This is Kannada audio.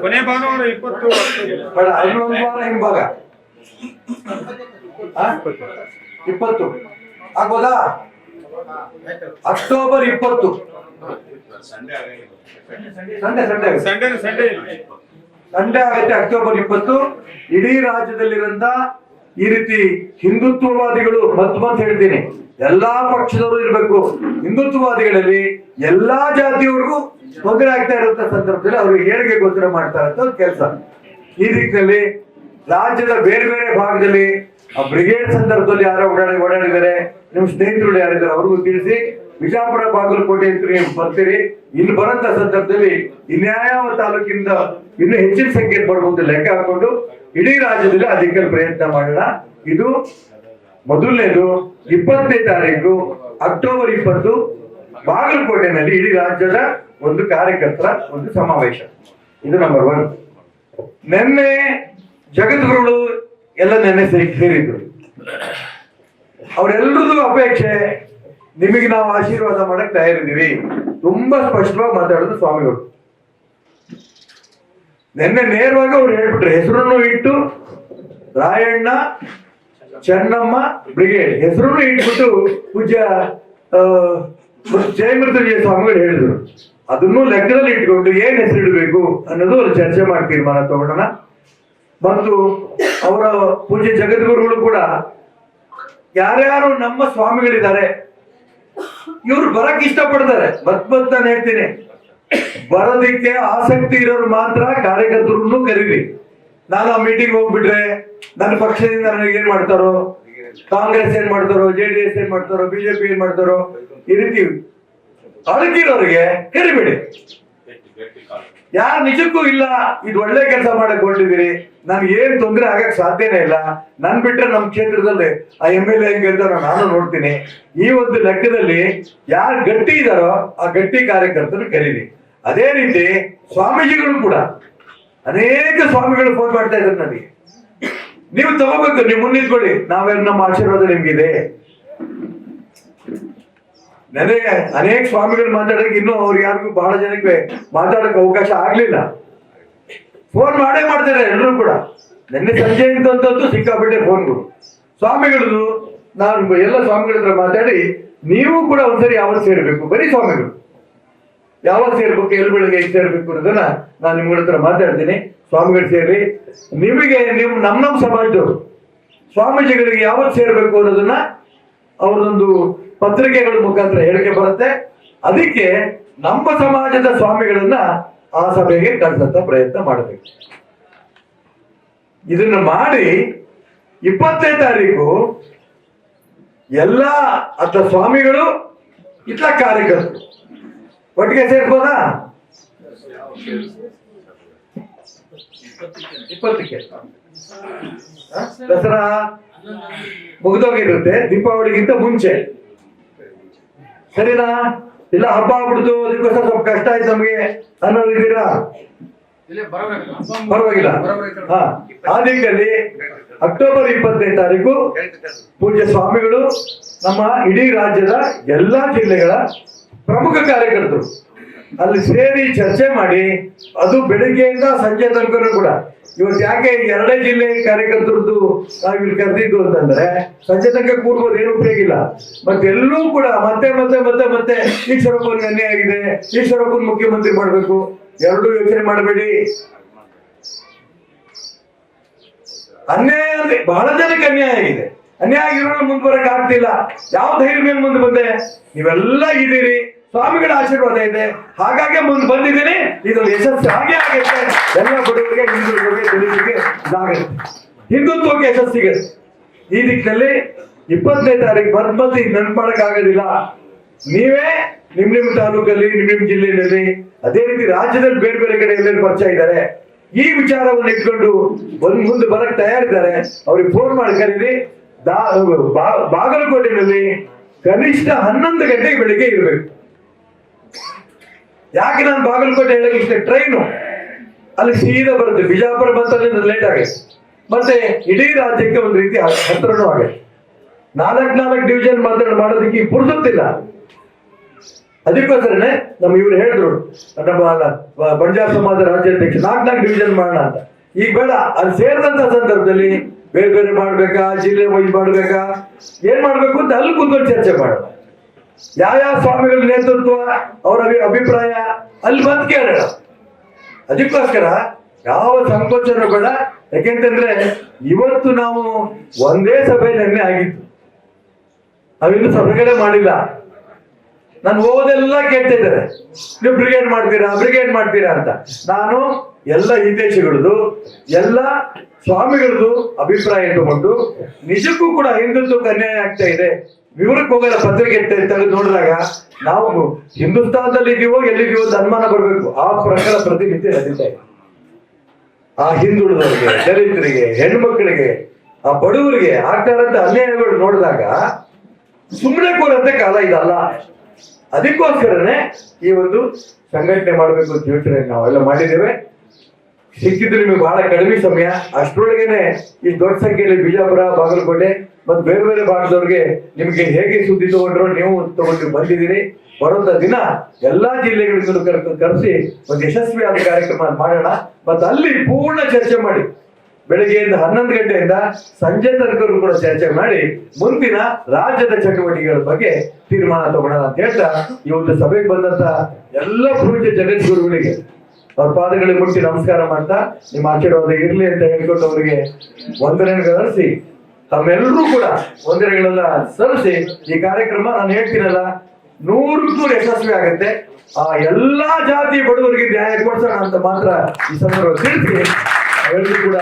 ಕೊನೆ ಭಾನುವಾರ ಇಪ್ಪತ್ತು ಬೇಡ ಇನ್ನೊಂದು ವಾರ ಹಿಂಭಾಗ? ಇಪ್ಪತ್ತು. ಆಗ್ಬೋದಾ? ಅಕ್ಟೋಬರ್ ಇಪ್ಪತ್ತು. Sunday Sunday Sunday Sunday Sunday ಆಗತ್ತೆ ಆಗುತ್ತೆ ಅಕ್ಟೋಬರ್ ಇಪ್ಪತ್ತು. ಇಡೀ ರಾಜ್ಯದಲ್ಲಿರಂತ ಈ ರೀತಿ ಹಿಂದುತ್ವವಾದಿಗಳು ಮತ್ ಹೇಳ್ತೀನಿ, ಎಲ್ಲಾ ಪಕ್ಷದವರು ಇರಬೇಕು. ಹಿಂದುತ್ವವಾದಿಗಳಲ್ಲಿ ಎಲ್ಲಾ ಜಾತಿಯವರಿಗೂ ತೊಂದರೆ ಆಗ್ತಾ ಇರುವಂತ ಸಂದರ್ಭದಲ್ಲಿ ಅವ್ರಿಗೆ ಹೇಳಿಕೆ ಗೋಚರ ಅಂತ ಕೆಲಸ. ಈ ರೀತಿಯಲ್ಲಿ ರಾಜ್ಯದ ಬೇರೆ ಬೇರೆ ಭಾಗದಲ್ಲಿ ಆ ಬ್ರಿಗೇಡ್ ಸಂದರ್ಭದಲ್ಲಿ ಯಾರೋ ಓಡಾಡಿ ಓಡಾಡಿದ್ದಾರೆ. ನಿಮ್ ಸ್ನೇಹಿತರು ಯಾರಿದ್ದಾರೆ, ಅವ್ರಿಗೂ ತಿಳಿಸಿ. ಬಿಜಾಪುರ ಬಾಗಲಕೋಟೆ ಅಂತ ನೀವು ಬರ್ತೀರಿ. ಇಲ್ಲಿ ಬರಂತ ಸಂದರ್ಭದಲ್ಲಿ ಇನ್ಯಾವ ತಾಲೂಕಿಂದ ಇನ್ನು ಹೆಚ್ಚಿನ ಸಂಖ್ಯೆ ಬರುವಂತ ಲೆಕ್ಕ ಹಾಕೊಂಡು ಇಡೀ ರಾಜ್ಯದಲ್ಲಿ ಅದಕ್ಕೆ ಪ್ರಯತ್ನ ಮಾಡೋಣ. ಇದು ಮೊದಲನೇದು, ಇಪ್ಪತ್ತನೇ ತಾರೀಕು, ಅಕ್ಟೋಬರ್ ಇಪ್ಪತ್ತು, ಬಾಗಲಕೋಟೆನಲ್ಲಿ ಇಡೀ ರಾಜ್ಯದ ಒಂದು ಕಾರ್ಯಕರ್ತರ ಒಂದು ಸಮಾವೇಶ. ಇದು ನಂಬರ್ ಒನ್ ನಿನ್ನೆ ಜಗದ್ಗುರುಗಳು ಎಲ್ಲ ನೆನ್ನೆ ಸೇರಿ ಸೇರಿದ್ರು. ಅವರೆಲ್ಲರದು ಅಪೇಕ್ಷೆ ನಿಮಗೆ ನಾವು ಆಶೀರ್ವಾದ ಮಾಡಕ್ ತಯಾರಿದ್ದೀವಿ. ತುಂಬಾ ಸ್ಪಷ್ಟವಾಗಿ ಮಾತಾಡೋದು ಸ್ವಾಮಿಗಳು. ನಿನ್ನೆ ನೇರವಾಗಿ ಅವ್ರು ಹೇಳ್ಬಿಟ್ರೆ, ಹೆಸರನ್ನು ಇಟ್ಟು ರಾಯಣ್ಣ, ಚೆನ್ನಮ್ಮ, ಬ್ರಿಗೇಡ್. ಹೆಸರನ್ನು ಇಟ್ಬಿಟ್ಟು ಪೂಜ್ಯ ಜಯಮೃತ್ಯುಂಜಯ ಸ್ವಾಮಿಗಳು ಹೇಳಿದ್ರು. ಅದನ್ನು ಲೆಕ್ಕದಲ್ಲಿ ಇಟ್ಕೊಂಡು ಏನ್ ಹೆಸರು ಇಡಬೇಕು ಅನ್ನೋದು ಅವ್ರು ಚರ್ಚೆ ಮಾಡಿ ತೀರ್ಮಾನ ತಗೊಳ್ಳೋಣ. ಮತ್ತು ಅವರ ಪೂಜ್ಯ ಜಗದ್ಗುರುಗಳು ಕೂಡ, ಯಾರ್ಯಾರು ನಮ್ಮ ಸ್ವಾಮಿಗಳಿದ್ದಾರೆ ಇವ್ರು ಬರಕ್ ಇಷ್ಟಪಡ್ತಾರೆ. ಬತ್ ನಾನು ಹೇಳ್ತೀನಿ. ಬರೋದಿಕ್ಕೆ ಆಸಕ್ತಿ ಇರೋರು ಮಾತ್ರ ಕಾರ್ಯಕರ್ತರನ್ನು ಕರೀರಿ. ನಾನು ಆ ಮೀಟಿಂಗ್ ಹೋಗ್ಬಿಟ್ರೆ ನನ್ನ ಪಕ್ಷದಿಂದ ನನಗೆ ಏನ್ ಮಾಡ್ತಾರೋ? ಕಾಂಗ್ರೆಸ್ ಏನ್ ಮಾಡ್ತಾರೋ? ಜೆ ಡಿ ಎಸ್ ಏನ್ ಮಾಡ್ತಾರೋ? ಬಿಜೆಪಿ ಏನ್ ಮಾಡ್ತಾರೋ? ಈ ರೀತಿ ಅಳಕಿರೋರಿಗೆ ಕರಿಬೇಡಿ. ಯಾರು ನಿಜಕ್ಕೂ ಇಲ್ಲ, ಇದು ಒಳ್ಳೆ ಕೆಲಸ ಮಾಡಕ್ ಹೊರಟಿದ್ದೀರಿ ನನ್ಗೆ ಏನ್ ತೊಂದರೆ ಆಗಕ್ ಸಾಧ್ಯನೇ ಇಲ್ಲ. ನನ್ ಬಿಟ್ರೆ ನಮ್ ಕ್ಷೇತ್ರದಲ್ಲಿ ಆ ಎಂ ಎಲ್ ಎ ಗೆಲ್ತಾರೋ ನಾನು ನೋಡ್ತೀನಿ. ಈ ಒಂದು ಲೆಕ್ಕದಲ್ಲಿ ಯಾರು ಗಟ್ಟಿ ಇದಾರೋ ಆ ಗಟ್ಟಿ ಕಾರ್ಯಕರ್ತರು ಕರೀರಿ. ಅದೇ ರೀತಿ ಸ್ವಾಮೀಜಿಗಳು ಕೂಡ, ಅನೇಕ ಸ್ವಾಮಿಗಳು ಫೋನ್ ಮಾಡ್ತಾ ಇದ್ದಾರೆ ನನಗೆ. ನೀವು ತಗೋಬೇಕು, ನೀವು ಮುನ್ನಿಸ್ಕೊಳ್ಳಿ ನಾವೇನು ನಮ್ಮ ಆಶೀರ್ವಾದ ನಿಮ್ಗಿದೆ. ನನಗೆ ಅನೇಕ ಸ್ವಾಮಿಗಳು ಮಾತಾಡಕ್ಕೆ ಇನ್ನೂ ಅವ್ರು ಯಾರಿಗೂ ಬಹಳ ಜನಕ್ಕೆ ಮಾತಾಡಕ್ಕೆ ಅವಕಾಶ ಆಗ್ಲಿಲ್ಲ. ಫೋನ್ ಮಾಡೇ ಮಾಡ್ತಾರೆ ಎಲ್ಲರೂ ಕೂಡ. ನಿನ್ನೆ ಸಂಜೆ ಇದ್ದಂತದ್ದು ಸಿಕ್ಕಾಪಟ್ಟೆ ಫೋನ್ಗಳು ಸ್ವಾಮಿಗಳದು ನಾನು ಎಲ್ಲ ಸ್ವಾಮಿಗಳ ಹತ್ರ ಮಾತಾಡಿ, ನೀವು ಕೂಡ ಒಂದ್ಸರಿ ಯಾವತ್ತು ಸೇರ್ಬೇಕು? ಬರೀ ಸ್ವಾಮಿಗಳು. ಯಾವತ್ತು ಸೇರ್ಬೇಕು? ಎಲ್ಲಿ ಬೆಳಗ್ಗೆ ಸೇರ್ಬೇಕು ಅನ್ನೋದನ್ನ ನಾನು ನಿಮ್ಗಳ ಹತ್ರ ಮಾತಾಡ್ತೀನಿ. ಸ್ವಾಮಿಗಳು ಸೇರಿ, ನಿಮಗೆ ನೀವು ನಮ್ಮ ನಮ್ಮ ಸಮಾಜದವರು. ಸ್ವಾಮೀಜಿಗಳಿಗೆ ಯಾವತ್ತು ಸೇರ್ಬೇಕು ಅನ್ನೋದನ್ನ ಅವರದೊಂದು ಪತ್ರಿಕೆಗಳ ಮುಖಾಂತರ ಹೇಳಿಕೆ ಬರುತ್ತೆ. ಅದಕ್ಕೆ ನಮ್ಮ ಸಮಾಜದ ಸ್ವಾಮಿಗಳನ್ನ ಆ ಸಭೆಗೆ ಕರೆಸಂತ ಪ್ರಯತ್ನ ಮಾಡಬೇಕು. ಇದನ್ನ ಮಾಡಿ ಇಪ್ಪತ್ತನೇ ತಾರೀಕು ಎಲ್ಲಾ ಅತ್ತ ಸ್ವಾಮಿಗಳು ಇತ್ತ ಕಾರ್ಯಕರ್ತರು. ಒಟ್ಟಿಗೆ ಸೇರ್ಬೋದಾ? ಇಪ್ಪತ್ತಕ್ಕೆ? ದಸರಾ ಮುಗಿದೋಗಿರುತ್ತೆ, ದೀಪಾವಳಿಗಿಂತ ಮುಂಚೆ. ಸರಿನಾ? ಇಲ್ಲ ಹಬ್ಬ ಆಗ್ಬಿಡ್ತು ಅದಕ್ಕೋಸ್ಕರ ಸ್ವಲ್ಪ ಕಷ್ಟ ಆಯ್ತು ನಮ್ಗೆ. ಅನ್ನೋದಿದ್ದೀರಾ ಪರವಾಗಿಲ್ಲ. ಹಾ ಆ ದಿಕ್ಕಲ್ಲಿ ಅಕ್ಟೋಬರ್ ಇಪ್ಪತ್ತನೇ ತಾರೀಕು ಪೂಜ್ಯ ಸ್ವಾಮಿಗಳು ನಮ್ಮ ಇಡೀ ರಾಜ್ಯದ ಎಲ್ಲಾ ಜಿಲ್ಲೆಗಳ ಪ್ರಮುಖ ಕಾರ್ಯಕರ್ತರು. ಅಲ್ಲಿ ಸೇರಿ ಚರ್ಚೆ ಮಾಡಿ ಅದು ಬೆಳಿಗ್ಗೆಯಿಂದ ಸಂಜೆ ತನಕ ಕೂಡ ಇವತ್ತು ಯಾಕೆ ಎರಡೇ ಜಿಲ್ಲೆ ಕಾರ್ಯಕರ್ತರದ್ದು ನಾವಿಲ್ಲಿ ಕರೆದಿದ್ದು ಅಂತಂದ್ರೆ ಸಂಜೆ ಕೂರ್ಬೋದು, ಏನು ಉಪಯೋಗ ಇಲ್ಲ. ಮತ್ತೆ ಎಲ್ಲೂ ಕೂಡ ಮತ್ತೆ ಮತ್ತೆ ಮತ್ತೆ ಮತ್ತೆ ಈಶ್ವರಪ್ಪ ಅನ್ಯಾಯ ಆಗಿದೆ. ಈಶ್ವರಪ್ಪ ಮುಖ್ಯಮಂತ್ರಿ ಮಾಡ್ಬೇಕು. ಎರಡೂ ಯೋಚನೆ ಮಾಡಬೇಡಿ. ಅನ್ಯಾಯ ಅಂದ್ರೆ ಬಹಳ ಜನಕ್ಕೆ ಅನ್ಯಾಯ ಆಗಿದೆ. ಅನ್ಯಾಯ ಆಗಿರೋರು ಮುಂದೆ ಬರಕ್ ಆಗ್ತಿಲ್ಲ ಯಾವ ಧೈರ್ಯ ಮೇಲೆ ಮುಂದೆ ಬಂದೆ? ನೀವೆಲ್ಲ ಇದ್ದೀರಿ. ಸ್ವಾಮಿಗಳ ಆಶೀರ್ವಾದ ಇದೆ. ಹಾಗಾಗಿ ಮುಂದೆ ಬಂದಿದ್ದೀನಿ. ಇದು ಯಶಸ್ಸು ಹಾಗೆ ಆಗುತ್ತೆ ಎಲ್ಲ ಬಡವರಿಗೆ ಹಿಂದುಳಿದವರಿಗೆ ದಲಿತರಿಗೆ ಇದಾಗುತ್ತೆ. ಹಿಂದುತ್ವಕ್ಕೆ ಯಶಸ್ಸಿಗೆ. ಈ ದಿಕ್ಕಿನಲ್ಲಿ ಇಪ್ಪತ್ತನೇ ತಾರೀಕು ಈಗ ನೆನ್ಪು ಆಗೋದಿಲ್ಲ ನೀವೇ ನಿಮ್ ನಿಮ್ ತಾಲೂಕಲ್ಲಿ, ನಿಮ್ ನಿಮ್ ಜಿಲ್ಲೆಯಲ್ಲಿ ಅದೇ ರೀತಿ ರಾಜ್ಯದಲ್ಲಿ ಬೇರೆ ಬೇರೆ ಕಡೆ ಎಲ್ಲೆಲ್ಲಿ ಪರಿಚಯ ಇದ್ದಾರೆ. ಈ ವಿಚಾರವನ್ನು ಇಟ್ಕೊಂಡು ಬಂದ್ ಮುಂದೆ ಬರಕ್ ತಯಾರಿದ್ದಾರೆ. ಅವ್ರಿಗೆ ಫೋನ್ ಮಾಡಿ ಕರೀರಿ. ಬಾಗಲಕೋಟೆನಲ್ಲಿ ಕನಿಷ್ಠ ಹನ್ನೊಂದು ಗಂಟೆಗೆ ಬೆಳಿಗ್ಗೆ ಇರಬೇಕು. ಯಾಕೆ ನಾನು ಬಾಗಲಕೋಟೆ ಹೇಳಕ್ಕೆ ಇಷ್ಟ? ಟ್ರೈನು ಅಲ್ಲಿ ಸೀದಾ ಬರುತ್ತೆ. ಬಿಜಾಪುರ ಬಂತಲ್ಲಿ ಲೇಟ್ ಆಗುತ್ತೆ. ಮತ್ತೆ ಇಡೀ ರಾಜ್ಯಕ್ಕೆ ಒಂದು ರೀತಿ ಹತ್ರನು ಆಗುತ್ತೆ. ನಾಲ್ಕು ನಾಲ್ಕು ಡಿವಿಷನ್ ಮಾತಾಡ, ಮಾಡೋದಕ್ಕೆ ಪುರ್ಸೊತ್ತಿಲ್ಲ. ಅದಕ್ಕೋಸ್ಕರನೇ ನಮ್ಮ ಇವ್ರು ಹೇಳಿದ್ರು, ನಮ್ಮ ಬಂಜಾರ ಸಮಾಜ ರಾಜ್ಯಾಧ್ಯಕ್ಷ ನಾಲ್ಕು ನಾಲ್ಕು ಡಿವಿಷನ್ ಮಾಡೋಣ ಅಂತ. ಈಗ ಬೇಡ, ಅಲ್ಲಿ ಸೇರಿದಂತ ಸಂದರ್ಭದಲ್ಲಿ ಬೇರೆ ಬೇರೆ ಮಾಡ್ಬೇಕಾ, ಜಿಲ್ಲೆ ವೈಸ್ ಮಾಡ್ಬೇಕಾ, ಏನ್ ಮಾಡ್ಬೇಕು ಅಂತ ಅಲ್ಲಿ ಕೂತ್ಕೊಂಡು ಚರ್ಚೆ ಮಾಡೋಣ. ಯಾವ ಯಾವ ಸ್ವಾಮಿಗಳ ನೇತೃತ್ವ, ಅವರ ಅಭಿಪ್ರಾಯ, ಅಲ್ಲಿ ಬಂದ್ ಕೇಳೋಣ. ಅದಕ್ಕೋಸ್ಕರ ಯಾವ ಸಂಕೋಚನೂ ಬೇಡ. ಯಾಕೆಂತಂದ್ರೆ ಇವತ್ತು ನಾವು ಒಂದೇ ಸಭೆ ನಿನ್ನೆ ಆಗಿತ್ತು. ನಾವಿನ್ನು ಸಭೆಗಳೇ ಮಾಡಿಲ್ಲ. ನಾನು ಹೋಗೋದೆಲ್ಲ ಕೇಳ್ತಿದ್ದಾರೆ. ನೀವು ಬ್ರಿಗೇಡ್ ಮಾಡ್ತೀರಾ ಬ್ರಿಗೇಡ್ ಮಾಡ್ತೀರಾ ಅಂತ. ನಾನು ಎಲ್ಲ ಹಿತೇಶಿಗಳದು ಎಲ್ಲ ಸ್ವಾಮಿಗಳದು ಅಭಿಪ್ರಾಯ ಇಟ್ಟುಕೊಂಡು ನಿಜಕ್ಕೂ ಕೂಡ ಹಿಂದುತ್ವಕ್ಕೆ ಅನ್ಯಾಯ ಆಗ್ತಾ ಇದೆ. ವಿವರಕ್ಕೆ ಹೋಗಲ್ಲ, ಪತ್ರಿಕೆ ತೆಗೆದು ನೋಡಿದಾಗ ನಾವು ಹಿಂದೂಸ್ತಾನದಲ್ಲಿ ಇದೀವೋ ಎಲ್ಲಿದೀವೋ ಅಂತ ಅನುಮಾನ ಬರಬೇಕು ಆ ಪ್ರಕಾರ ಪ್ರತಿನಿತ್ಯ ನಡೀತಾ ಇದೆ. ಆ ಹಿಂದುಳಿದವರಿಗೆ, ದಲಿತರಿಗೆ, ಹೆಣ್ಮಕ್ಳಿಗೆ, ಆ ಬಡವರಿಗೆ ಆಗ್ತಾ ಇರೋಂಥ ಅನ್ಯಾಯಗಳು ನೋಡಿದಾಗ ಸುಮ್ಮನೆ ಕೂರಂತೆ ಕಾಲ ಇದಲ್ಲ. ಅದಕ್ಕೋಸ್ಕರನೇ ಈ ಒಂದು ಸಂಘಟನೆ ಮಾಡಬೇಕು ಅಂತ ಯೋಚನೆ ನಾವೆಲ್ಲ ಮಾಡಿದ್ದೇವೆ. ಸಿಕ್ಕಿದ್ರೆ ನಿಮಗೆ ಬಹಳ ಕಡಿಮೆ ಸಮಯ. ಅಷ್ಟರೊಳಗೇನೆ ಈ ದೊಡ್ಡ ಸಂಖ್ಯೆಯಲ್ಲಿ ಬಿಜಾಪುರ, ಬಾಗಲಕೋಟೆ ಮತ್ತು ಬೇರೆ ಬೇರೆ ಭಾಗದವ್ರಿಗೆ ನಿಮಗೆ ಹೇಗೆ ಸುದ್ದಿ ತಗೊಂಡ್ರು ನೀವು ತಗೊಂಡು ಬಂದಿದ್ದೀರಿ. ಬರುವಂತ ದಿನ ಎಲ್ಲಾ ಜಿಲ್ಲೆಗಳಿಂದಲೂ ಕರ್, ಕರೆಸಿ ಒಂದು ಯಶಸ್ವಿಯಾದ ಕಾರ್ಯಕ್ರಮ ಮಾಡೋಣ. ಮತ್ತು ಅಲ್ಲಿ ಪೂರ್ಣ ಚರ್ಚೆ ಮಾಡಿ. ಬೆಳಗ್ಗೆಯಿಂದ ಹನ್ನೊಂದು ಗಂಟೆಯಿಂದ ಸಂಜೆ ತನಕರು ಕೂಡ ಚರ್ಚೆ ಮಾಡಿ ಮುಂದಿನ ರಾಜ್ಯದ ಚಟುವಟಿಕೆಗಳ ಬಗ್ಗೆ ತೀರ್ಮಾನ ತಗೊಳ್ಳೋಣ ಅಂತ ಹೇಳ್ತಾ ಈ ಒಂದು ಸಭೆಗೆ ಬಂದಂತ ಎಲ್ಲ ಪೂಜ್ಯ ಜಗದ್ಗುರುಗಳಿಗೆ ಅವ್ರ ಪಾದಗಳಿಗೆ ಮುಟ್ಟಿ ನಮಸ್ಕಾರ ಮಾಡ್ತಾ, ನಿಮ್ಮ ಆಶೀರ್ವಾದ ಇರಲಿ ಅಂತ ಹೇಳ್ಕೊಂಡು ಅವರಿಗೆ ವಂದನೆಗಳು ಅರ್ಸಿ ತಮ್ಮೆಲ್ಲರೂ ಕೂಡ ವಂದನೆಗಳೆಲ್ಲ ಸಲ್ಲಿಸಿ ಈ ಕಾರ್ಯಕ್ರಮ ನಾನು ಹೇಳ್ತೀನಲ್ಲ ನೂರಕ್ಕೂ ನೂರು ಯಶಸ್ವಿ ಆಗುತ್ತೆ. ಆ ಎಲ್ಲಾ ಜಾತಿ ಬಡವರಿಗೆ ನ್ಯಾಯ ಕೊಡ್ಸೋಣ ಅಂತ ಮಾತ್ರ ಈ ಸಂದರ್ಭ ತಿಳಿಸಿ ಎಲ್ಲರೂ ಕೂಡ